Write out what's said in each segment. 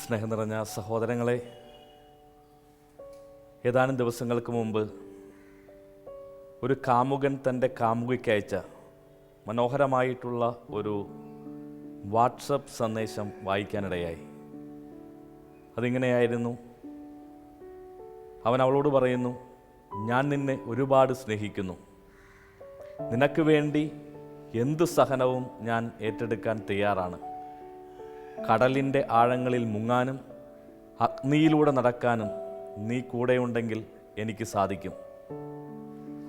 സ്നേഹം നിറഞ്ഞ സഹോദരങ്ങളെ ഏതാനും ദിവസങ്ങൾക്ക് മുമ്പ് ഒരു കാമുകൻ തന്റെ കാമുകയ്ക്കയച്ച മനോഹരമായിട്ടുള്ള ഒരു വാട്സപ്പ് സന്ദേശം വായിക്കാനിടയായി. അതിങ്ങനെയായിരുന്നു. അവൻ അവളോട് പറയുന്നു ഞാൻ നിന്നെ ഒരുപാട് സ്നേഹിക്കുന്നു. നിനക്ക് വേണ്ടി എന്തു സഹനവും ഞാൻ ഏറ്റെടുക്കാൻ തയ്യാറാണ്. കടലിന്റെ ആഴങ്ങളിൽ മുങ്ങാനും അഗ്നിയിലൂടെ നടക്കാനും നീ കൂടെയുണ്ടെങ്കിൽ എനിക്ക് സാധിക്കും.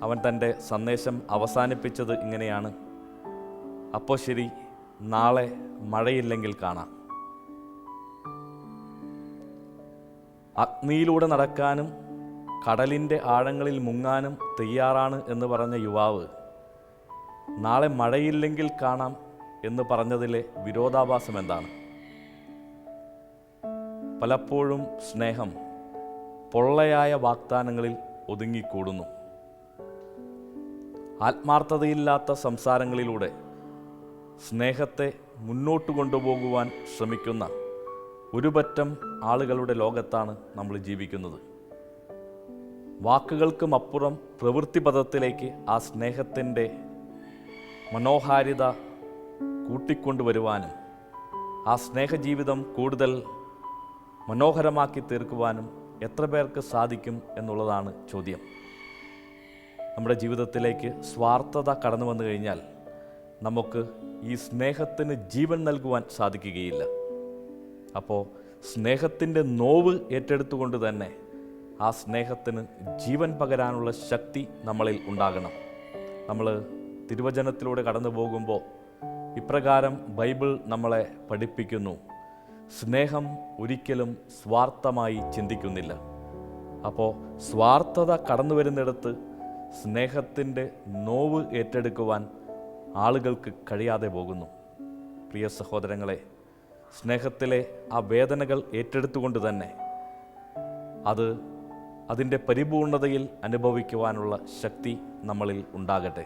അവൻ തന്റെ സന്ദേശം അവസാനിപ്പിച്ചത് ഇങ്ങനെയാണ്. അപ്പോൾ ശരി നാളെ മഴയില്ലെങ്കിൽ കാണാം. അഗ്നിയിലൂടെ നടക്കാനും കടലിന്റെ ആഴങ്ങളിൽ മുങ്ങാനും തയ്യാറാണ് എന്ന് പറഞ്ഞ യുവാവ് നാളെ മഴയില്ലെങ്കിൽ കാണാം എന്ന് പറഞ്ഞതിലെ വിരോധാഭാസം എന്താണ്? പലപ്പോഴും സ്നേഹം പൊള്ളയായ വാഗ്ദാനങ്ങളിൽ ഒതുങ്ങിക്കൂടുന്നു. ആത്മാർത്ഥതയില്ലാത്ത സംസാരങ്ങളിലൂടെ സ്നേഹത്തെ മുന്നോട്ട് കൊണ്ടുപോകുവാൻ ശ്രമിക്കുന്ന ഒരുപറ്റം ആളുകളുടെ ലോകത്താണ് നമ്മൾ ജീവിക്കുന്നത്. വാക്കുകൾക്കും അപ്പുറം പ്രവൃത്തിപഥത്തിലേക്ക് ആ സ്നേഹത്തിന്റെ മനോഹാരിത കൂട്ടിക്കൊണ്ടുവരുവാനും ആ സ്നേഹജീവിതം കൂടുതൽ മനോഹരമാക്കി തീർക്കുവാനും എത്ര പേർക്ക് സാധിക്കും എന്നുള്ളതാണ് ചോദ്യം. നമ്മുടെ ജീവിതത്തിലേക്ക് സ്വാർത്ഥത കടന്നു വന്നു കഴിഞ്ഞാൽ നമുക്ക് ഈ സ്നേഹത്തിന് ജീവൻ നൽകുവാൻ സാധിക്കുകയില്ല. അപ്പോൾ സ്നേഹത്തിന്റെ നോവ് ഏറ്റെടുത്തുകൊണ്ട് തന്നെ ആ സ്നേഹത്തിന് ജീവൻ പകരാനുള്ള ശക്തി നമ്മളിൽ ഉണ്ടാകണം. നമ്മൾ തിരുവചനത്തിലൂടെ കടന്നു പോകുമ്പോൾ ഇപ്രകാരം ബൈബിൾ നമ്മളെ പഠിപ്പിക്കുന്നു. സ്നേഹം ഒരിക്കലും സ്വാർത്ഥമായി ചിന്തിക്കുന്നില്ല. അപ്പോൾ സ്വാർത്ഥത കടന്നു വരുന്നിടത്ത് സ്നേഹത്തിന്റെ നോവ് ഏറ്റെടുക്കുവാൻ ആളുകൾക്ക് കഴിയാതെ പോകുന്നു. പ്രിയ സഹോദരങ്ങളെ സ്നേഹത്തിലെ ആ വേദനകൾ ഏറ്റെടുത്തുകൊണ്ട് തന്നെ അത് അതിന്റെ പരിപൂർണതയിൽ അനുഭവിക്കുവാനുള്ള ശക്തി നമ്മളിൽ ഉണ്ടാകട്ടെ.